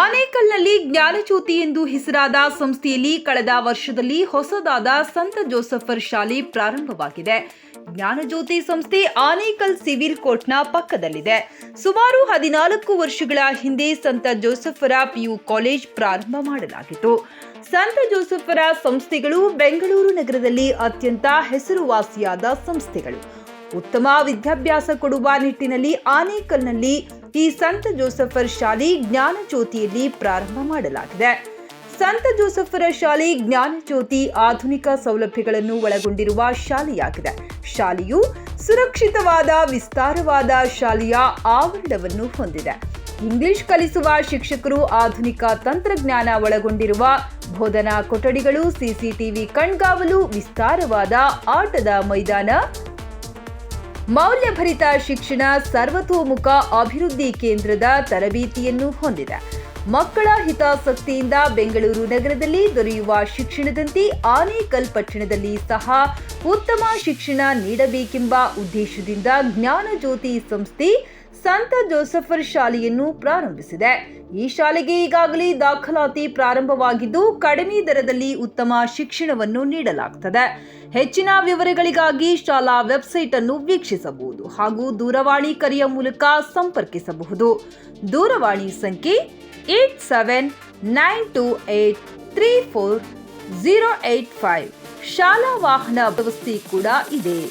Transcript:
ಆನೇಕಲ್ನಲ್ಲಿ ಜ್ಞಾನಜ್ಯೋತಿ ಎಂದು ಹೆಸರಾದ ಸಂಸ್ಥೆಯಲ್ಲಿ ಕಳೆದ ವರ್ಷದಲ್ಲಿ ಹೊಸದಾದ ಸಂತ ಜೋಸಫರ್ ಶಾಲೆ ಪ್ರಾರಂಭವಾಗಿದೆ. ಜ್ಞಾನಜ್ಯೋತಿ ಸಂಸ್ಥೆ ಆನೇಕಲ್ ಸಿವಿಲ್ ಕೋರ್ಟ್ನ ಪಕ್ಕದಲ್ಲಿದೆ. ಸುಮಾರು ಹದಿನಾಲ್ಕು ವರ್ಷಗಳ ಹಿಂದೆ ಸಂತ ಜೋಸಫರ ಪಿಯು ಕಾಲೇಜ್ ಪ್ರಾರಂಭ ಮಾಡಲಾಗಿತ್ತು. ಸಂತ ಜೋಸಫರ ಸಂಸ್ಥೆಗಳು ಬೆಂಗಳೂರು ನಗರದಲ್ಲಿ ಅತ್ಯಂತ ಹೆಸರುವಾಸಿಯಾದ ಸಂಸ್ಥೆಗಳು. ಉತ್ತಮ ವಿದ್ಯಾಭ್ಯಾಸ ಕೊಡುವ ನಿಟ್ಟಿನಲ್ಲಿ ಆನೇಕಲ್ನಲ್ಲಿ ಈ ಸಂತ ಜೋಸಫರ್ ಶಾಲೆ ಜ್ಞಾನಜ್ಯೋತಿಯಲ್ಲಿ ಪ್ರಾರಂಭ ಮಾಡಲಾಗಿದೆ. ಸಂತ ಜೋಸಫರ ಶಾಲೆ ಜ್ಞಾನಜ್ಯೋತಿ ಆಧುನಿಕ ಸೌಲಭ್ಯಗಳನ್ನು ಒಳಗೊಂಡಿರುವ ಶಾಲೆಯಾಗಿದೆ. ಶಾಲೆಯು ಸುರಕ್ಷಿತವಾದ, ವಿಸ್ತಾರವಾದ ಶಾಲೆಯ ಆವರಣವನ್ನು ಹೊಂದಿದೆ. ಇಂಗ್ಲಿಷ್ ಕಲಿಸುವ ಶಿಕ್ಷಕರು ಆಧುನಿಕ ತಂತ್ರಜ್ಞಾನ ಒಳಗೊಂಡಿರುವ ಬೋಧನಾ ಕೊಠಡಿಗಳು ಸಿಸಿಟಿವಿ ಕಣ್ಗಾವಲು, ವಿಸ್ತಾರವಾದ ಆಟದ ಮೈದಾನ ಮೌಲ್ಯಭರಿತ ಶಿಕ್ಷಣ ಸರ್ವತೋಮುಖ ಅಭಿವೃದ್ಧಿ ಕೇಂದ್ರದ ತರಬೇತಿಯನ್ನು ಹೊಂದಿದೆ. ಮಕ್ಕಳ ಹಿತಾಸಕ್ತಿಯಿಂದ ಬೆಂಗಳೂರು ನಗರದಲ್ಲಿ ದೊರೆಯುವ ಶಿಕ್ಷಣದಂತೆ ಆನೇಕಲ್ ಪಟ್ಟಣದಲ್ಲಿ ಸಹ ಉತ್ತಮ ಶಿಕ್ಷಣ ನೀಡಬೇಕೆಂಬ ಉದ್ದೇಶದಿಂದ ಜ್ಞಾನಜ್ಯೋತಿ ಸಂಸ್ಥೆ ಸಂತ ಜೋಸಫರ್ ಶಾಲೆಯನ್ನು ಪ್ರಾರಂಭಿಸಿದೆ. ಈ ಶಾಲೆಗೆ ಈಗಾಗಲೇ ದಾಖಲಾತಿ ಪ್ರಾರಂಭವಾಗಿದ್ದು, ಕಡಿಮೆ ದರದಲ್ಲಿ ಉತ್ತಮ ಶಿಕ್ಷಣವನ್ನು ನೀಡಲಾಗುತ್ತದೆ ಹೆಚ್ಚಿನ ವಿವರಗಳಿಗಾಗಿ ಶಾಲಾ ವೆಬ್ಸೈಟ್ ಅನ್ನು ವೀಕ್ಷಿಸಬಹುದು ಹಾಗೂ ದೂರವಾಣಿ ಕರೆಯ ಮೂಲಕ ಸಂಪರ್ಕಿಸಬಹುದು. ದೂರವಾಣಿ ಸಂಖ್ಯೆ eight seven nine two eight three four zero eight five. ಶಾಲಾ ವಾಹನ ವ್ಯವಸ್ಥೆ ಕೂಡ ಇದೆ.